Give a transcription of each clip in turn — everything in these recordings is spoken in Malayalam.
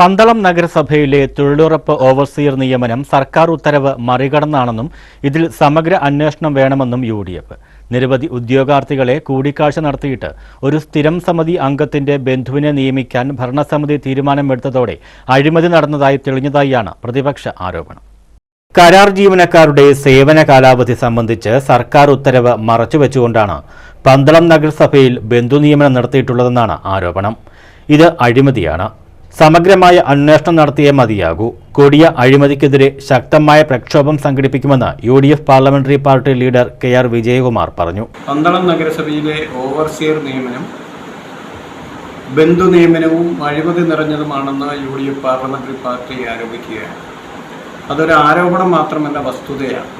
പന്തളം നഗരസഭയിലെ തൊഴിലുറപ്പ് ഓവർസിയർ നിയമനം സർക്കാർ ഉത്തരവ് മറികടന്നാണെന്നും ഇതിൽ സമഗ്ര അന്വേഷണം വേണമെന്നും യു ഡി എഫ് നിരവധി ഉദ്യോഗാർത്ഥികളെ കൂടിക്കാഴ്ച നടത്തിയിട്ട് ഒരു സ്ഥിരം സമിതി അംഗത്തിന്റെ ബന്ധുവിനെ നിയമിക്കാൻ ഭരണസമിതി തീരുമാനമെടുത്തതോടെ അഴിമതി നടന്നതായി തെളിഞ്ഞതായാണ് പ്രതിപക്ഷ ആരോപണം. കരാർ ജീവനക്കാരുടെ സേവന കാലാവധി സംബന്ധിച്ച് സർക്കാർ ഉത്തരവ് മറച്ചുവെച്ചുകൊണ്ടാണ് പന്തളം നഗരസഭയിൽ ബന്ധു നിയമനം നടത്തിയിട്ടുള്ളതെന്നാണ് ആരോപണം. ഇത് അഴിമതിയാണ്. സമഗ്രമായ അന്വേഷണം നടത്തിയേ മതിയാകൂ. കൊടിയ അഴിമതിക്കെതിരെ ശക്തമായ പ്രക്ഷോഭം സംഘടിപ്പിക്കുമെന്ന് U D F parliamentary party leader K R Vijayakumar പറഞ്ഞു. പന്തളം നഗരസഭയിലെ ഓവർസിയർ നിയമനം ബന്ധു നിയമനവും അഴിമതി നിറഞ്ഞതുമാണെന്ന് U D F parliamentary party ആരോപിക്കുകയാണ്. അതൊരു ആരോപണം മാത്രമല്ല വസ്തുതയാണ്.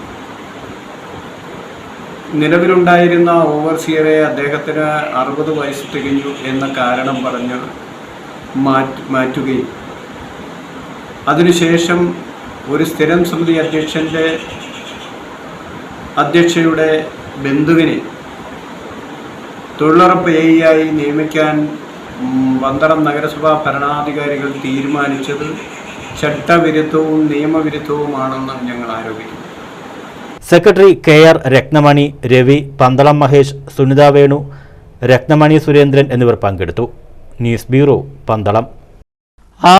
നിലവിലുണ്ടായിരുന്ന ഓവർസിയറെ അദ്ദേഹത്തിന് അറുപത് വയസ്സ് തികഞ്ഞു എന്ന കാരണം പറഞ്ഞ് മാറ്റി മാറ്റുകയും. അതിനുശേഷം ഒരു സ്ഥിരം സമിതി അധ്യക്ഷന്റെ അധ്യക്ഷയുടെ ബന്ധുവിനെ തൊഴിലുറപ്പ് എ ആയി നിയമിക്കാൻ പന്തളം നഗരസഭാ ഭരണാധികാരികൾ തീരുമാനിച്ചത് ചട്ടവിരുദ്ധവും നിയമവിരുദ്ധവുമാണെന്ന് ഞങ്ങൾ ആരോപിക്കുന്നു. Secretary K R Ratnamani Ravi Pandalam Mahesh Sunitha Venu Ratnamani Surendran എന്നിവർ പങ്കെടുത്തു. News bureau Pandalam